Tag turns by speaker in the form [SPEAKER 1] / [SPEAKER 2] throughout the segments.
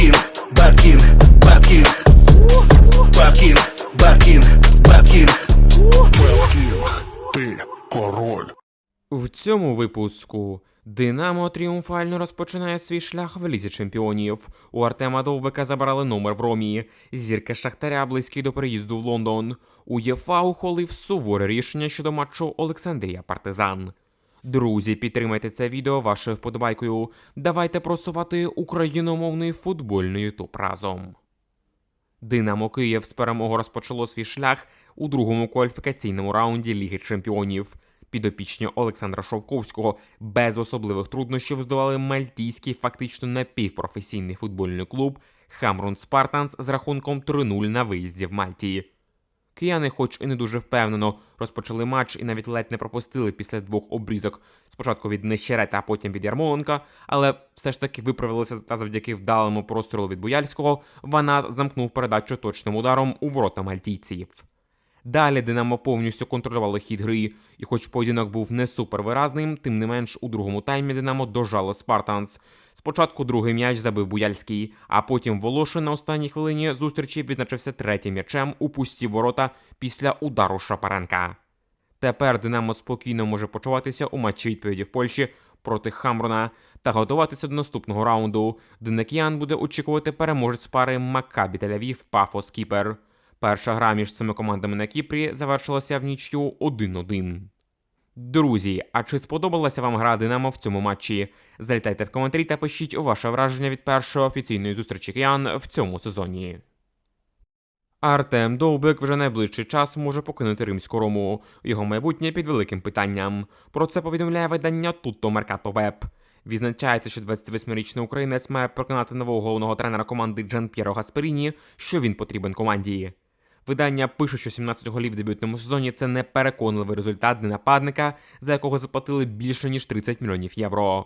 [SPEAKER 1] Бэткин, Бэткин, Бэткин, Бэткин, Бэткин, Бэткин.
[SPEAKER 2] Беткін, ти король.
[SPEAKER 3] В цьому випуску Динамо тріумфально розпочинає свій шлях в лізі чемпіонів. У Артема Довбика забрали номер в Ромі. Зірка Шахтаря близький до переїзду в Лондон. У ЄФА ухвалив суворе рішення щодо матчу Олександрія Партизан. Друзі, підтримайте це відео вашою вподобайкою. Давайте просувати україномовний футбольний ютуб разом. Динамо Київ з перемогою розпочало свій шлях у другому кваліфікаційному раунді Ліги Чемпіонів. Підопічні Олександра Шовковського без особливих труднощів здолали мальтійський фактично напівпрофесійний футбольний клуб Хамрун Спартанс з рахунком 3-0 на виїзді в Мальті. Кияни, хоч і не дуже впевнено, розпочали матч і навіть ледь не пропустили після двох обрізок. Спочатку від Нещерета, а потім від Ярмоленка, але все ж таки виправилися та завдяки вдалому прострілу від Бояльського вона замкнув передачу точним ударом у ворота мальтійців. Далі Динамо повністю контролювало хід гри, і хоч поєдинок був не супервиразним, тим не менш у другому таймі Динамо дожало Спартанс. Спочатку другий м'яч забив Буяльський, а потім Волошин на останній хвилині зустрічі відзначився третім м'ячем у пусті ворота після удару Шапаренка. Тепер Динамо спокійно може почуватися у матчі відповіді в Польщі проти Хамрона та готуватися до наступного раунду, Денекіан буде очікувати переможець пари Маккабі Тель-Авів Пафос Кіпер. Перша гра між цими командами на Кіпрі завершилася в нічю 1-1. Друзі, а чи сподобалася вам гра Динамо в цьому матчі? Залітайте в коментарі та пишіть ваше враження від першої офіційної зустрічі киян в цьому сезоні. Артем Довбик вже найближчий час може покинути римську рому. Його майбутнє під великим питанням. Про це повідомляє видання Tutto Mercato Web. Відзначається, що 28-річний українець має переконати нового головного тренера команди Джан П'єро Гасперіні, що він потрібен команді. Видання пише, що 17 голів в дебютному сезоні це непереконливий результат для нападника, за якого заплатили більше ніж 30 мільйонів євро.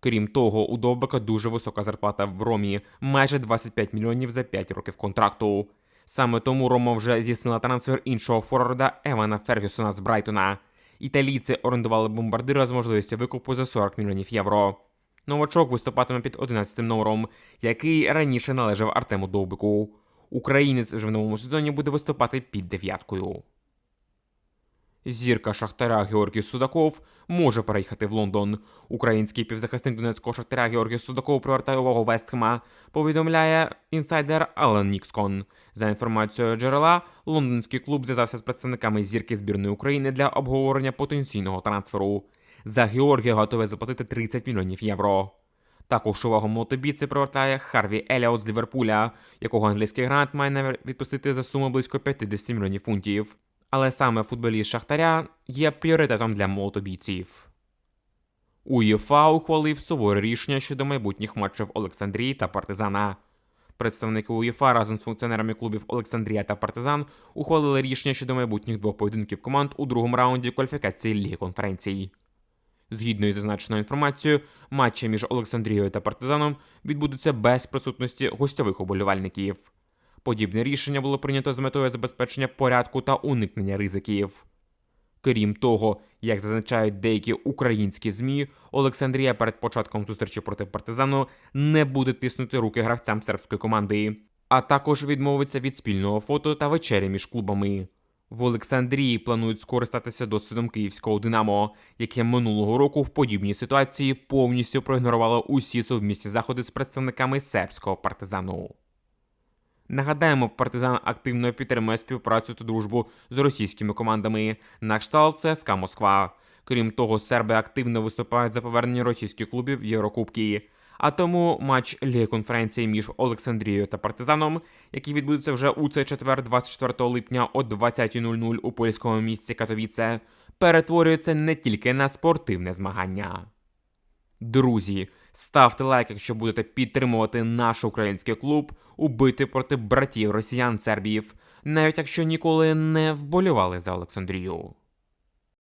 [SPEAKER 3] Крім того, у Довбика дуже висока зарплата в Ромі майже 25 мільйонів за 5 років контракту. Саме тому Рома вже здійснила трансфер іншого форварда Евана Фергюсона з Брайтона. Італійці орендували бомбардира з можливістю викупу за 40 мільйонів євро. Новачок виступатиме під 11 номером, який раніше належав Артему Довбику. Українець вже в новому сезоні буде виступати під дев'яткою. Зірка Шахтаря Георгій Судаков може переїхати в Лондон. Український півзахисник Донецького Шахтаря Георгій Судаков привертає увагу Вестхема, повідомляє інсайдер Ален Нікскон. За інформацією джерела, лондонський клуб зв'язався з представниками зірки збірної України для обговорення потенційного трансферу. За Георгія готові заплатити 30 мільйонів євро. Також увагу мотобійці привертає Харві Еліот з Ліверпуля, якого англійський грант має відпустити за суму близько 50 мільйонів фунтів. Але саме футболіст Шахтаря є пріоритетом для мотобійців. УЄФА ухвалив суворе рішення щодо майбутніх матчів Олександрії та Партизана. Представники УЄФА разом з функціонерами клубів Олександрія та Партизан ухвалили рішення щодо майбутніх двох поєдинків команд у другому раунді кваліфікації Ліги конференцій. Згідно із зазначеною інформацією, матчі між Олександрією та Партизаном відбудуться без присутності гостьових уболівальників. Подібне рішення було прийнято з метою забезпечення порядку та уникнення ризиків. Крім того, як зазначають деякі українські ЗМІ, Олександрія перед початком зустрічі проти партизану не буде тиснути руки гравцям сербської команди, а також відмовиться від спільного фото та вечері між клубами. В Олександрії планують скористатися досвідом київського Динамо, яке минулого року в подібній ситуації повністю проігнорувало усі совмісні заходи з представниками сербського партизану. Нагадаємо, партизан активно підтримує співпрацю та дружбу з російськими командами на кшталт ЦСКА Москва. Крім того, серби активно виступають за повернення російських клубів в Єврокубки. А тому матч Ліги конференції між Олександрією та Партизаном, який відбудеться вже у цей четвер, 24 липня о 20.00 у польському місті Катовіце, перетворюється не тільки на спортивне змагання. Друзі, ставте лайк, якщо будете підтримувати наш український клуб у бити проти братів росіян сербів, навіть якщо ніколи не вболівали за Олександрію.